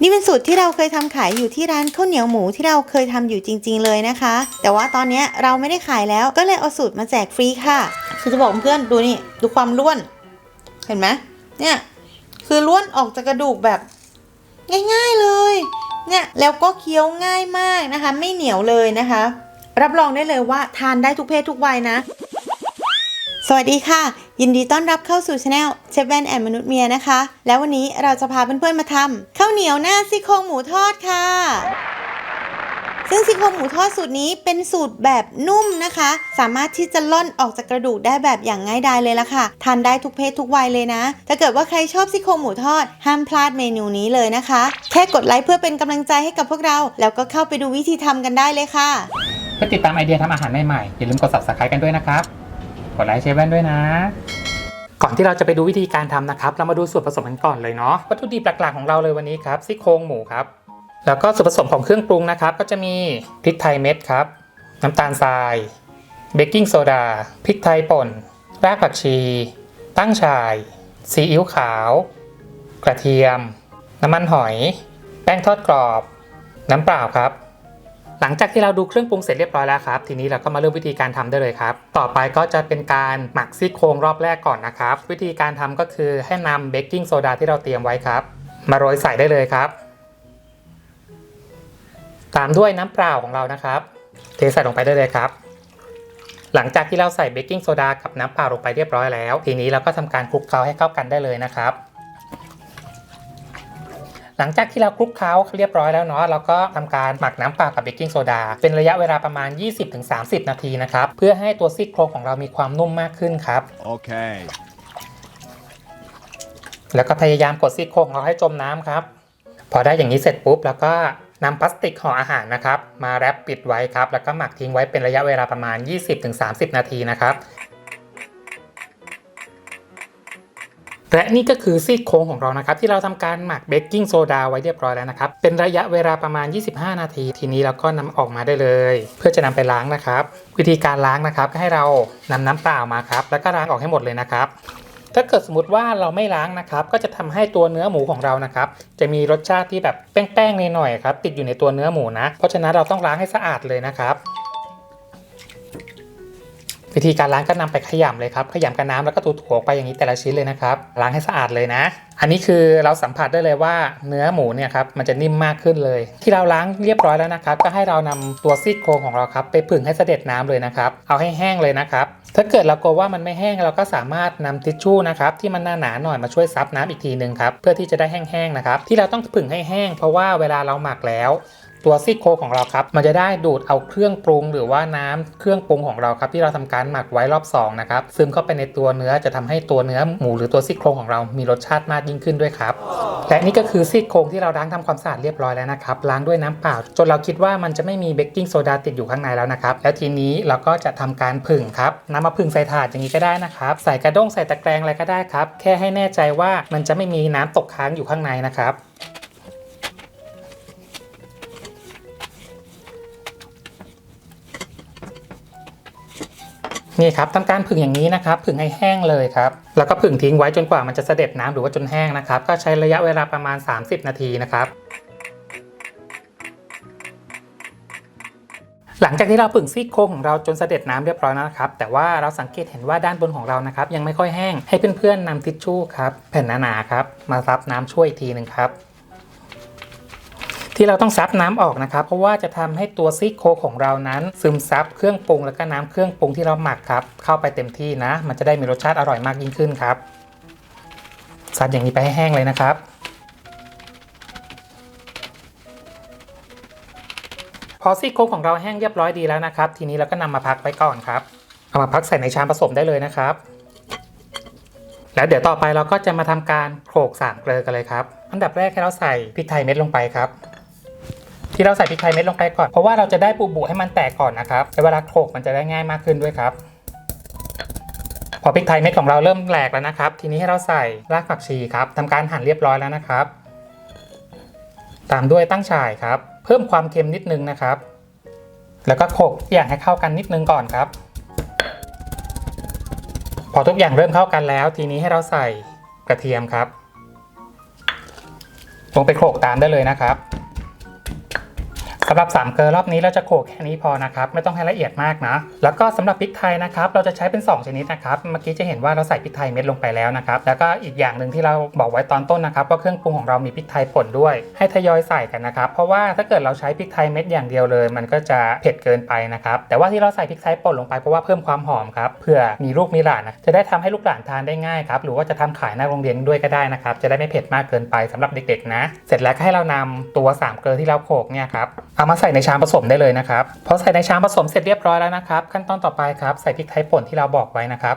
นี่เป็นสูตรที่เราเคยทำขายอยู่ที่ร้านข้าวเหนียวหมูที่เราเคยทำอยู่จริง ๆ เลยนะคะ แต่ว่าตอนนี้เราไม่ได้ขายแล้วก็เลยเอาสูตรมาแจกฟรีค่ะคือจะบอกเพื่อนๆดูนี่ดูความร่วน เห็นไหมเนี่ยคือล้วนออกจากกระดูกแบบง่ายๆเลยเนี่ยแล้วก็เคี้ยวง่ายมากนะคะ ไม่เหนียวเลยนะคะ รับรองได้เลยว่าทานได้ทุกเพศทุกวัยนะ สวัสดีค่ะ ยินดีต้อนรับเข้าสู่ช anel เชฟแวนแอนมนุษย์เมียนะคะ แล้ววันนี้เราจะพาเพื่อนๆมาทำข้าวเหนียวหน้าซี่โครงหมูทอดค่ะ ซึ่งซี่โครงหมูทอดสูตรนี้เป็นสูตรแบบนุ่มนะคะ สามารถที่จะล่อนออกจากกระดูกได้แบบอย่างง่ายดายเลยละค่ะ ทานได้ทุกเพศทุกวัยเลยนะ ถ้าเกิดว่าใครชอบซี่โครงหมูทอด ห้ามพลาดเมนูนี้เลยนะคะ แค่กดไลค์เพื่อเป็นกำลังใจให้กับพวกเรา แล้วก็เข้าไปดูวิธีทำกันได้เลยค่ะ เพื่อติดตามไอเดียทำอาหารใหม่ๆอย่าลืมกด subscribe กันด้วยนะครับ กดไลค์เชฟแว่นด้วยนะ ก่อนที่เราจะไปดูวิธีการทำนะครับ เรามาดูส่วนผสมกันก่อนเลยเนาะวัตถุดิบหลักๆของเราเลยวันนี้ครับซี่โครงหมูครับ แล้วก็ส่วนผสมของเครื่องปรุงนะครับ ก็จะมีพริกไทยเม็ดครับ น้ำตาลทรายเบกกิ้งโซดาพริกไทยป่น รากผักชี ตั้งฉ่ายซีอิ๊วขาว กระเทียม น้ำมันหอย แป้งทอดกรอบ น้ำเปล่าครับ หลังจากที่เราดูเครื่องปรุงเสร็จเรียบร้อยแล้วครับ ทีนี้เราก็มาเริ่มวิธีการทำได้เลยครับ ต่อไปก็จะเป็นการหมักซี่โครงรอบแรกก่อนนะครับ วิธีการทำก็คือให้นำเบกกิ้งโซดาที่เราเตรียมไว้ครับ มาโรยใส่ได้เลยครับ ตามด้วยน้ำเปล่าของเรานะครับ เทใส่ลงไปได้เลยครับหลังจากที่เราใส่เบกกิ้งโซดากับน้ำเปล่าลงไปเรียบร้อยแล้ว ทีนี้เราก็ทำการคลุกเคล้าให้เข้ากันได้เลยนะครับ หลังจากที่เราคลุกเคล้าเรียบร้อยแล้วเนาะเราก็ทำการหมักน้ำเปล่ากับเบกกิ้งโซดาเป็นระยะเวลาประมาณ 20-30 นาทีนะครับเพื่อให้ตัวซี่โครงของเรามีความนุ่มมากขึ้นครับ Okay. แล้วก็พยายามกดซี่โครงของเราให้จมน้ำครับ พอได้อย่างนี้เสร็จปุ๊บ แล้วก็นำพลาสติกห่ออาหารนะครับ มาแรปปิดไว้ครับ แล้วก็หมักทิ้งไว้เป็นระยะเวลาประมาณ 20-30 นาทีนะครับ และนี่ก็คือซี่โครงของเรานะครับ ที่เราทำการหมักเบกกิ้งโซดาไว้เรียบร้อยแล้วนะครับ เป็นระยะเวลาประมาณ 25 นาที ทีนี้เราก็นำออกมาได้เลย เพื่อจะนำไปล้างนะครับ วิธีการล้างนะครับก็ให้เรานำน้ำเปล่ามาครับ แล้วก็ล้างออกให้หมดเลยนะครับถ้าเกิดสมมติว่าเราไม่ล้างนะครับ ก็จะทำให้ตัวเนื้อหมูของเรานะครับ จะมีรสชาติที่แบบแป้งๆหน่อยๆครับติดอยู่ในตัวเนื้อหมูนะ เพราะฉะนั้นเราต้องล้างให้สะอาดเลยนะครับ วิธีการล้างก็นำไปขยำเลยครับขยำกับน้ำแล้วก็ถูๆออกไปอย่างนี้แต่ละชิ้นเลยนะครับ ล้างให้สะอาดเลยนะ อันนี้คือเราสัมผัสได้เลยว่าเนื้อหมูเนี่ยครับมันจะนิ่มมากขึ้นเลย ที่เราล้างเรียบร้อยแล้วนะครับ ก็ให้เรานำตัวซี่โครงของเราครับไปผึ่งให้เสด็จน้ำเลยนะครับ เอาให้แห้งเลยนะครับถ้าเกิดเรากลัวว่ามันไม่แห้งเราก็สามารถนำทิชชู่นะครับที่มันหนาๆหน่อยมาช่วยซับน้ำอีกทีหนึ่งครับเพื่อที่จะได้แห้งๆนะครับที่เราต้องผึ่งให้แห้ง เพราะว่าเวลาเราหมักแล้ว ตัวซี่โครงของเราครับ มันจะได้ดูดเอาเครื่องปรุง หรือว่าน้ำเครื่องปรุงของเราครับที่เราทำการหมักไว้รอบ2นะครับซึมเข้าไปในตัวเนื้อจะทำให้ตัวเนื้อหมูหรือตัวซี่โครงของเรามีรสชาติมากยิ่งขึ้นด้วยครับ และนี่ก็คือซี่โครงที่เราล้างทำความสะอาดเรียบร้อยแล้วนะครับล้างด้วยน้ำเปล่า จนเราคิดว่ามันจะไม่มีเบกกิ้งโซดาติดอยู่ข้างในแล้วนะครับแล้วทีนี้เราก็จะทำการผึ่งครับน้ำมาผึ่งใส่ถาดอย่างนี้ก็ได้นะครับใส่กระด้งใส่ตะแกรงอะไรก็ได้ครับแค่ให้แน่ใจว่ามันจะไม่มีน้ำตกค้างอยู่ข้างในนะครับ นี่ครับทำการผึ่งอย่างนี้นะครับผึ่งให้แห้งเลยครับแล้วก็ผึ่งทิ้งไว้จนกว่ามันจะเสด็จน้ำหรือว่าจนแห้งนะครับ ก็ใช้ระยะเวลาประมาณ 30 นาทีนะครับหลังจากที่เราผึ่งซี่โครงของเราจนเสด็จน้ำเรียบร้อยแล้วนะครับ แต่ว่าเราสังเกตเห็นว่าด้านบนของเรานะครับยังไม่ค่อยแห้งให้เพื่อนๆนำทิชชู่ครับแผ่นหนาๆครับมาซับน้ำช่วยอีกทีหนึ่งครับ ที่เราต้องซับน้ำออกนะครับ เพราะว่าจะทำให้ตัวซี่โครงของเรานั้น ซึมซับเครื่องปรุงแล้วก็น้ำเครื่องปรุงที่เราหมักครับ เข้าไปเต็มที่นะ มันจะได้มีรสชาติอร่อยมากยิ่งขึ้นครับซัดอย่างนี้ไปให้แห้งเลยนะครับพอซี่โครงของเราแห้งเรียบร้อยดีแล้วนะครับ ทีนี้เราก็นำมาพักไว้ก่อนครับ เอามาพักใส่ในชามผสมได้เลยนะครับ แล้วเดี๋ยวต่อไปเราก็จะมาทำการโขลกสามเกลือกันเลยครับ อันดับแรกให้เราใส่พริกไทยเม็ดลงไปครับ ที่เราใส่พริกไทยเม็ดลงไปก่อน เพราะว่าเราจะได้ปูบุให้มันแตกก่อนนะครับแล้วเวลาโขลกมันจะได้ง่ายมากขึ้นด้วยครับ พอพริกไทยเม็ดของเราเริ่มแหลกแล้วนะครับ ทีนี้ให้เราใส่รากผักชีครับทำการหั่นเรียบร้อยแล้วนะครับ ตามด้วยตั้งฉ่ายครับ เพิ่มความเค็มนิดนึงนะครับ แล้วก็โขลกทุกอย่างให้เข้ากันนิดนึงก่อนครับ พอทุกอย่างเริ่มเข้ากันแล้ว ทีนี้ให้เราใส่กระเทียมครับลงไปโขลกตามได้เลยนะครับ สำหรับ3เกลือรอบนี้เราจะโขลกแค่นี้พอนะครับไม่ต้องให้ละเอียดมากนะแล้วก็สำหรับพริกไทยนะครับเราจะใช้เป็น 2 ชนิดนะครับเมื่อกี้จะเห็นว่าเราใส่พริกไทยเม็ดลงไปแล้วนะครับแล้วก็อีกอย่างหนึ่งที่เราบอกไว้ตอนต้นนะครับว่าเครื่องปรุงของเรามีพริกไทยป่นด้วย ให้ทยอยใส่กันนะครับเพราะว่าถ้าเกิดเราใช้พริกไทยเม็ดอย่างเดียวเลย มันก็จะเผ็ดเกินไปนะครับแต่ว่าที่เราใส่พริกไทยป่นลงไปเพราะว่าเพิ่มความหอมครับเพื่อมีลูกมีหลานนะจะได้ทำให้ลูกหลานทานได้ง่ายครับหรือว่าจะทำขายหน้าโรงเรียนด้วยก็ได้นะครับจะได้ไม่เผ็ดมากเกินไปสำหรับเด็กๆนะ เสร็จแล้วก็ให้เรานำตัวสามเกลือที่เราโขกเนี่ยครับเอามาใส่ในชามผสมได้เลยนะครับพอใส่ในชามผสมเสร็จเรียบร้อยแล้วนะครับ ขั้นตอนต่อไปครับใส่พริกไทยป่นที่เราบอกไว้นะครับ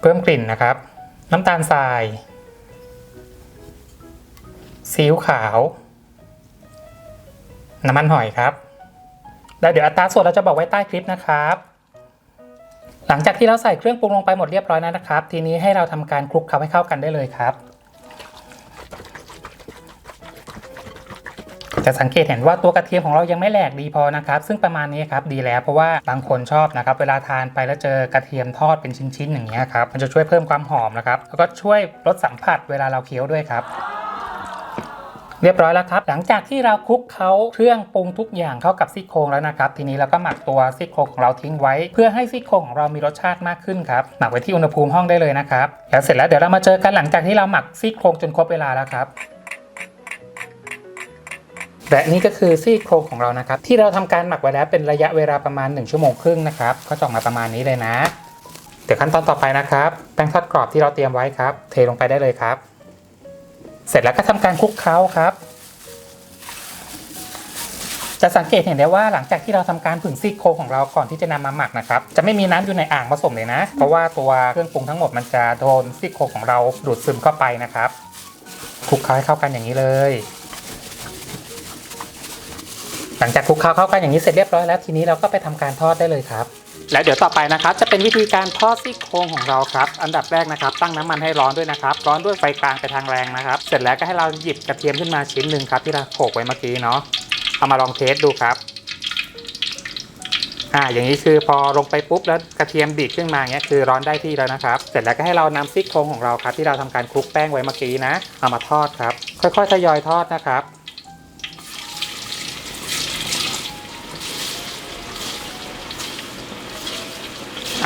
เพิ่มกลิ่นนะครับ น้ำตาลทรายซีอิ๊วขาว น้ำมันหอยครับแล้วเดี๋ยวอัตราส่วนเราจะบอกไว้ใต้คลิปนะครับ หลังจากที่เราใส่เครื่องปรุงลงไปหมดเรียบร้อยแล้วนะครับ ทีนี้ให้เราทำการคลุกเคล้าให้เข้ากันได้เลยครับ จะสังเกตเห็นว่าตัวกระเทียมของเรายังไม่แหลกดีพอนะครับ ซึ่งประมาณนี้ครับดีแล้วเพราะว่าบางคนชอบนะครับ เวลาทานไปแล้วเจอกระเทียมทอดเป็นชิ้นๆอย่างเงี้ยครับมันจะช่วยเพิ่มความหอมนะครับแล้วก็ช่วยลดสัมผัสเวลาเราเคี้ยวด้วยครับเรียบร้อยแล้วครับ หลังจากที่เราคลุกเคล้าเครื่องปรุงทุกอย่างเข้ากับซี่โครงแล้วนะครับ ทีนี้เราก็หมักตัวซี่โครงของเราทิ้งไว้ เพื่อให้ซี่โครงของเรามีรสชาติมากขึ้นครับ หมักไว้ที่อุณหภูมิห้องได้เลยนะครับแล้วเสร็จแล้วเดี๋ยวเรามาเจอกันหลังจากที่เราหมักซี่โครงจนครบเวลาแล้วครับ และนี่ก็คือซี่โครงของเรานะครับ ที่เราทำการหมักไว้แล้วเป็นระยะเวลาประมาณ 1 ชั่วโมงครึ่งนะครับก็จะออกมาประมาณนี้เลยนะ เดี๋ยวขั้นตอนต่อไปนะครับแป้งทอดกรอบที่เราเตรียมไว้ครับ เทลงไปได้เลยครับ เสร็จแล้วก็ทำการคลุกเคล้าครับจะสังเกตเห็นได้ว่าหลังจากที่เราทำการผึ่งซี่โครงของเราก่อนที่จะนำมาหมักนะครับจะไม่มีน้ำอยู่ในอ่างผสมเลยนะ เพราะว่าตัวเครื่องปรุงทั้งหมดมันจะโดนซี่โครงของเราดูดซึมเข้าไปนะครับคลุกเคล้าให้เข้ากันอย่างนี้เลย ลังจากคลุกเคล้าเข้ากันอย่างนี้เสร็จเรียบร้อยแล้วทีนี้เราก็ไปทำการทอดได้เลยครับ แล้วเดี๋ยวต่อไปนะครับ จะเป็นวิธีการทอดซี่โครงของเราครับ อันดับแรกนะครับ ตั้งน้ำมันให้ร้อนด้วยนะครับ ร้อนด้วยไฟกลางไปทางแรงนะครับ เสร็จแล้วก็ให้เราหยิบกระเทียมขึ้นมาชิ้นหนึ่งครับ ที่เราโขลกไว้เมื่อกี้เนาะเอามาลองเทสดูครับอ่าอย่างนี้คือพอลงไปปุ๊บแล้วกระเทียมดีดขึ้นมาเงี้ยคือร้อนได้ที่แล้วนะครับ เสร็จแล้วก็ให้เรานำซี่โครงของเราครับ ที่เราทำการคลุกแป้งไว้เมื่อกี้นะเอามาทอดครับ ค่อยๆทยอยทอดนะครับ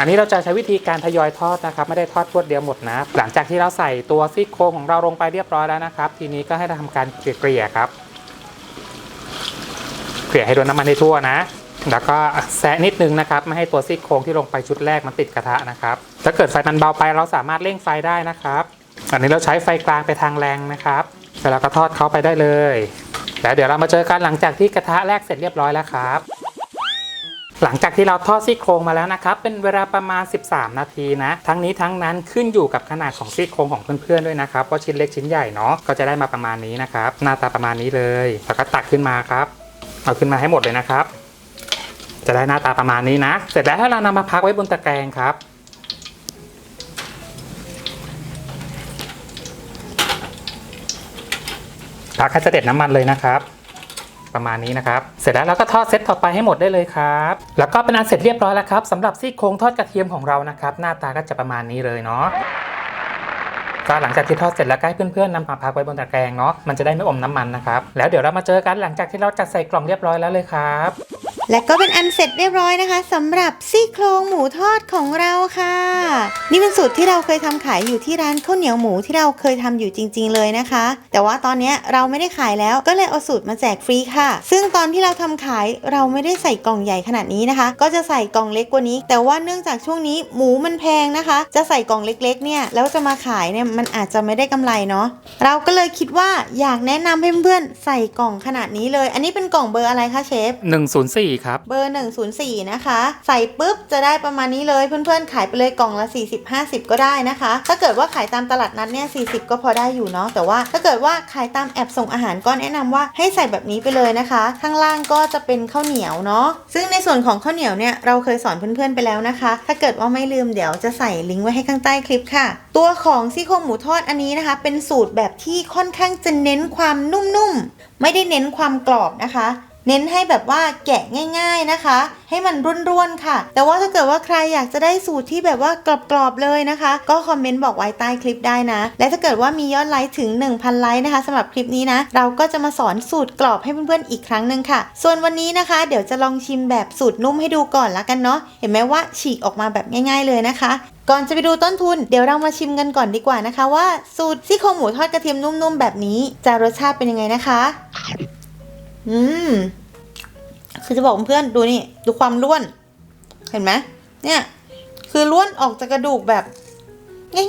อันนี้เราจะใช้วิธีการทยอยทอดนะครับ ไม่ได้ทอดพรวดเดียวหมดนะ หลังจากที่เราใส่ตัวซี่โครงของเราลงไปเรียบร้อยแล้วนะครับ ทีนี้ก็ให้เราทำการเกลี่ยครับเกลี่ยให้โดนน้ำมันให้ทั่วนะแล้วก็แซะนิดนึงนะครับ ไม่ให้ตัวซี่โครงที่ลงไปชุดแรกมันติดกระทะนะครับ ถ้าเกิดไฟมันเบาไปเราสามารถเร่งไฟได้นะครับ อันนี้เราใช้ไฟกลางไปทางแรงนะครับแล้วก็ทอดเขาไปได้เลย แล้วเดี๋ยวเรามาเจอกันหลังจากที่กระทะแรกเสร็จเรียบร้อยแล้วครับ หลังจากที่เราทอดซี่โครงมาแล้วนะครับ เป็นเวลาประมาณ 13 นาทีนะ ทั้งนี้ทั้งนั้นขึ้นอยู่กับขนาดของซี่โครงของเพื่อนๆด้วยนะครับว่าชิ้นเล็กชิ้นใหญ่เนาะก็จะได้มาประมาณนี้นะครับ หน้าตาประมาณนี้เลยแล้วก็ตักขึ้นมาครับ เอาขึ้นมาให้หมดเลยนะครับ จะได้หน้าตาประมาณนี้นะ เสร็จแล้วให้เรานำมาพักไว้บนตะแกรงครับพักให้เสด็จน้ำมันเลยนะครับ ประมาณนี้นะครับ เสร็จแล้วเราก็ทอดเซตต่อไปให้หมดได้เลยครับ แล้วก็เป็นอันเสร็จเรียบร้อยแล้วครับสำหรับซี่โครงทอดกระเทียมของเรานะครับ หน้าตาก็จะประมาณนี้เลยเนาะก็หลังจากที่ทอดเสร็จแล้วก็ให้เพื่อนๆนำมาพักไว้บนตะแกรงเนาะมันจะได้ไม่อมน้ำมันนะครับแล้วเดี๋ยวเรามาเจอกันหลังจากที่เราจัดใส่กล่องเรียบร้อยแล้วเลยครับ และก็เป็นอันเสร็จเรียบร้อยนะคะสำหรับซี่โครงหมูทอดของเราค่ะ นี่เป็นสูตรที่เราเคยทำขายอยู่ที่ร้านข้าวเหนียวหมูที่เราเคยทำอยู่จริง ๆ เลยนะคะ แต่ว่าตอนนี้เราไม่ได้ขายแล้วก็เลยเอาสูตรมาแจกฟรีค่ะ ซึ่งตอนที่เราทำขายเราไม่ได้ใส่กล่องใหญ่ขนาดนี้นะคะ ก็จะใส่กล่องเล็กกว่านี้ แต่ว่าเนื่องจากช่วงนี้หมูมันแพงนะคะ จะใส่กล่องเล็กๆเนี่ยแล้วจะมาขายเนี่ยมันอาจจะไม่ได้กำไรเนาะเราก็เลยคิดว่าอยากแนะนำให้เพื่อนๆใส่กล่องขนาดนี้เลย อันนี้เป็นกล่องเบอร์อะไรคะเชฟ104ครับ เบอร์ 104 นะคะ ใส่ปุ๊บจะได้ประมาณนี้เลยเพื่อนๆ ขายไปเลยกล่องละ 40-50 ก็ได้นะคะ ถ้าเกิดว่าขายตามตลาดนัดเนี่ย 40 ก็พอได้อยู่เนาะแต่ว่าถ้าเกิดว่าขายตามแอบส่งอาหารก็แนะนำว่าให้ใส่แบบนี้ไปเลยนะคะ ข้างล่างก็จะเป็นข้าวเหนียวเนาะซึ่งในส่วนของข้าวเหนียวเนี่ยเราเคยสอนเพื่อนๆไปแล้วนะคะ ถ้าเกิดว่าไม่ลืมเดี๋ยวจะใส่ลิงก์ไว้ให้ข้างใต้คลิปค่ะ ตัวของซี่โครงหมูทอดอันนี้นะคะ เป็นสูตรแบบที่ค่อนข้างจะเน้นความนุ่มๆไม่ได้เน้นความกรอบนะคะ เน้นให้แบบว่าแกะง่าย ๆนะคะ ให้มันร่วนๆค่ะ แต่ว่าถ้าเกิดว่าใครอยากจะได้สูตรที่แบบว่ากรอบๆเลยนะคะ ก็คอมเมนต์บอกไว้ใต้คลิปได้นะ และถ้าเกิดว่ามียอดไลค์ถึง 1,000 ไลค์นะคะสำหรับคลิปนี้นะ เราก็จะมาสอนสูตรกรอบให้เพื่อนๆอีกครั้งหนึ่งค่ะ ส่วนวันนี้นะคะ เดี๋ยวจะลองชิมแบบสูตรนุ่มให้ดูก่อนละกันเนาะเห็นไหมว่าฉีกออกมาแบบง่าย ๆเลยนะคะก่อนจะไปดูต้นทุนเดี๋ยวเรามาชิมกันก่อนดีกว่านะคะ ว่าสูตรซี่โครงหมูทอดกระเทียมนุ่มๆแบบนี้ จะรสชาติเป็นยังไงนะคะ อืม คือจะบอกเพื่อนๆดูนี่ ดูความร่วน เห็นไหมเนี่ย คือร่วนออกจากกระดูกแบบ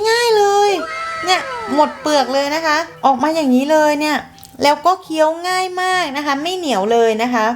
ง่าย ๆเลย เนี่ยหมดเปลือกเลยนะคะ ออกมาอย่างนี้เลยเนี่ย แล้วก็เคี้ยวง่ายมากนะคะ ไม่เหนียวเลยนะคะ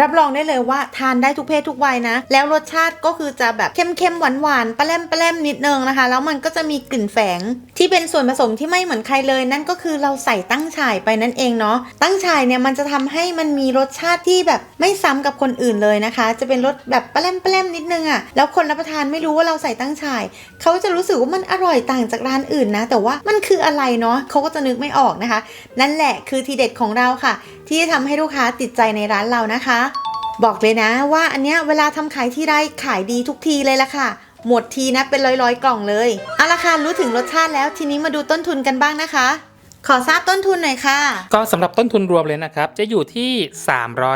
รับรองได้เลยว่าทานได้ทุกเพศทุกวัยนะ แล้วรสชาติก็คือจะแบบเค็มๆหวานๆปลาแรมปลาแรมนิดนึงนะคะ แล้วมันก็จะมีกลิ่นแฝง ที่เป็นส่วนผสมที่ไม่เหมือนใครเลย นั่นก็คือเราใส่ตั้งฉ่ายไปนั่นเองเนาะตั้งฉ่ายเนี่ยมันจะทำให้มันมีรสชาติที่แบบไม่ซ้ำกับคนอื่นเลยนะคะ จะเป็นรสแบบปลาแรมปลาแรมนิดนึงอะ่ะแล้วคนรับประทานไม่รู้ว่าเราใส่ตั้งฉ่ายเขาจะรู้สึกว่ามันอร่อยต่างจากร้านอื่นนะ แต่ว่ามันคืออะไรเนาะเขาก็จะนึกไม่ออกนะคะ นั่นแหละคือทีเด็ดของเราค่ะ ที่จะทำให้ลูกค้าติดใจในร้านเรานะคะ บอกเลยนะว่าอันเนี้ยเวลาทำขายที่ไรขายดีทุกทีเลยละค่ะ หมดทีนะเป็นร้อยๆกล่องเลยเอาละค่ะรู้ถึงรสชาติแล้วทีนี้มาดูต้นทุนกันบ้างนะคะ ขอทราบต้นทุนหน่อยค่ะ ก็สำหรับต้นทุนรวมเลยนะครับ จะอยู่ที่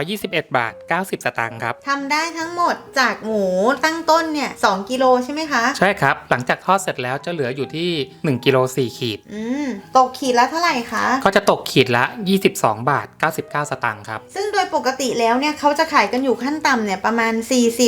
321 บาท 90 สตางค์ครับ ทำได้ทั้งหมดจากหมูตั้งต้นเนี่ย2กิโลใช่ไหมคะ ใช่ครับ หลังจากทอดเสร็จแล้วจะเหลืออยู่ที่ 1กิโล4ขีด อืม ตกขีดละเท่าไหร่คะ ก็จะตกขีดละ 22 บาท 99 สตางค์ครับ ซึ่งโดยปกติแล้วเนี่ยเขาจะขายกันอยู่ขั้นต่ำเนี่ยประมาณ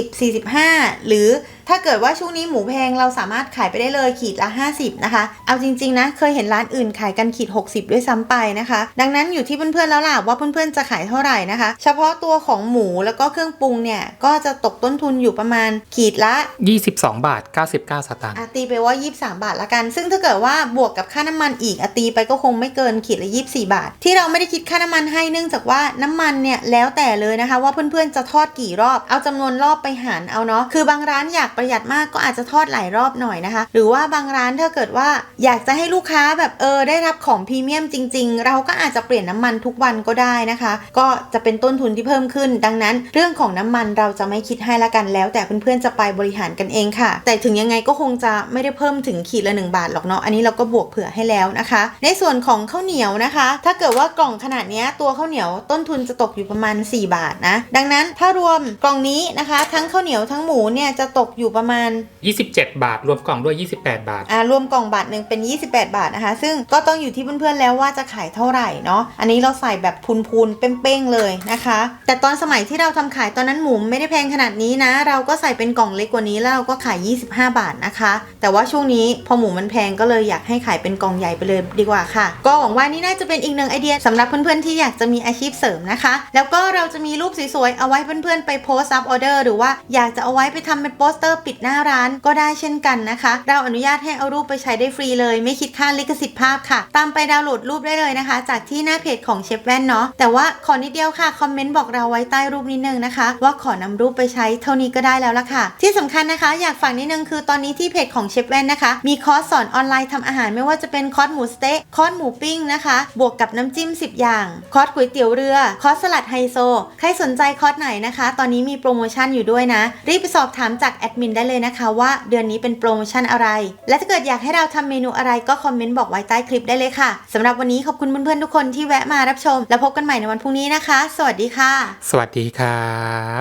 40 45 หรือถ้าเกิดว่าช่วงนี้หมูแพงเราสามารถขายไปได้เลยขีดละ 50 นะคะ เอาจริงๆนะเคยเห็นร้านอื่นขายกันขีด 60 ด้วยซ้ำไปนะคะ ดังนั้นอยู่ที่เพื่อนๆแล้วล่ะว่าเพื่อนๆจะขายเท่าไหร่นะคะ เฉพาะตัวของหมูแล้วก็เครื่องปรุงเนี่ยก็จะตกต้นทุนอยู่ประมาณขีดละ 22 บาท 99 สตางค์อาตีไปว่า 23 บาทละกัน ซึ่งถ้าเกิดว่าบวกกับค่าน้ำมันอีกอาตีไปก็คงไม่เกินขีดละ 24 บาท ที่เราไม่ได้คิดค่าน้ำมันให้เนื่องจากว่าน้ำมันเนี่ยแล้วแต่เลยนะคะ ว่าเพื่อนๆจะทอดกี่รอบ เอาจำนวนรอบไปหารเอาเนาะคือบางร้านอยากประหยัดมากก็อาจจะทอดหลายรอบหน่อยนะคะ หรือว่าบางร้านถ้าเกิดว่าอยากจะให้ลูกค้าแบบเออได้รับของพรีเมียมจริง ๆ เราก็อาจจะเปลี่ยนน้ำมันทุกวันก็ได้นะคะ ก็จะเป็นต้นทุนที่เพิ่มขึ้น ดังนั้น เรื่องของน้ำมันเราจะไม่คิดให้ละกันแล้ว แต่เพื่อนๆจะไปบริหารกันเองค่ะ แต่ถึงยังไงก็คงจะไม่ได้เพิ่มถึงขีดละ 1 บาทหรอกเนาะอันนี้เราก็บวกเผื่อให้แล้วนะคะ ในส่วนของข้าวเหนียวนะคะ ถ้าเกิดว่ากล่องขนาดเนี้ยตัวข้าวเหนียวต้นทุนจะตกอยู่ประมาณ 4 บาทนะดังนั้นถ้ารวมกล่องนี้นะคะ ทั้งข้าวเหนียวทั้งหมูเนี่ยจะตกอยู่ประมาณ 27 บาท รวมกล่องด้วย 28 บาท อ่ารวมกล่องบาทหนึ่งเป็น 28 บาทนะคะ ซึ่งก็ต้องอยู่ที่เพื่อนๆแล้วว่าจะขายเท่าไหร่เนาะ อันนี้เราใส่แบบพูนๆเป้งๆเลยนะคะ แต่ตอนสมัยที่เราทำขายตอนนั้นหมูไม่ได้แพงขนาดนี้นะ เราก็ใส่เป็นกล่องเล็กกว่านี้แล้วเราก็ขาย 25 บาทนะคะ แต่ว่าช่วงนี้พอหมูมันแพงก็เลยอยากให้ขายเป็นกล่องใหญ่ไปเลยดีกว่าค่ะ ก็หวังว่านี่น่าจะเป็นอีกหนึ่งไอเดียสำหรับเพื่อนๆที่อยากจะมีอาชีพเสริมนะคะ แล้วก็เราจะมีรูปสวยๆเอาไว้เพื่อนๆไปโพสต์ซับออเดอร์หรือว่าอยากจะเอาไว้ไปทำเป็นโปสเตอร์ปิดหน้าร้านก็ได้เช่นกันนะคะ เราอนุญาตให้เอารูปไปใช้ได้ฟรีเลย ไม่คิดค่าลิขสิทธิ์ภาพค่ะ ตามไปดาวน์โหลดรูปได้เลยนะคะ จากที่หน้าเพจของเชฟแว่นเนาะแต่ว่าขอนิดเดียวค่ะคอมเมนต์บอกเราไว้ใต้รูปนิดนึงนะคะ ว่าขอนำรูปไปใช้เท่านี้ก็ได้แล้วละค่ะ ที่สำคัญนะคะ อยากฝากนิดนึงคือตอนนี้ที่เพจของเชฟแว่นนะคะ มีคอร์สสอนออนไลน์ทำอาหารไม่ว่าจะเป็นคอร์สหมูสเต๊ะคอร์สหมูปิ้งนะคะ บวกกับน้ำจิ้ม 10 อย่างคอร์สก๋วยเตี๋ยวเรือคอร์สสลัดไฮโซใครสนใจคอร์สไหนนะคะ ตอนนี้มีโปรโมชั่นอยู่ด้วยนะ รีบไปสอบถามจากแอดมินได้เลยนะคะว่าเดือนนี้เป็นโปรโมชั่นอะไร และถ้าเกิดอยากให้เราทำเมนูอะไรก็คอมเมนต์บอกไว้ใต้คลิปได้เลยค่ะสำหรับวันนี้ขอบคุณเพื่อนๆทุกคนที่แวะมารับชม แล้วพบกันใหม่ในวันพรุ่งนี้นะคะ สวัสดีค่ะ สวัสดีครั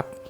บ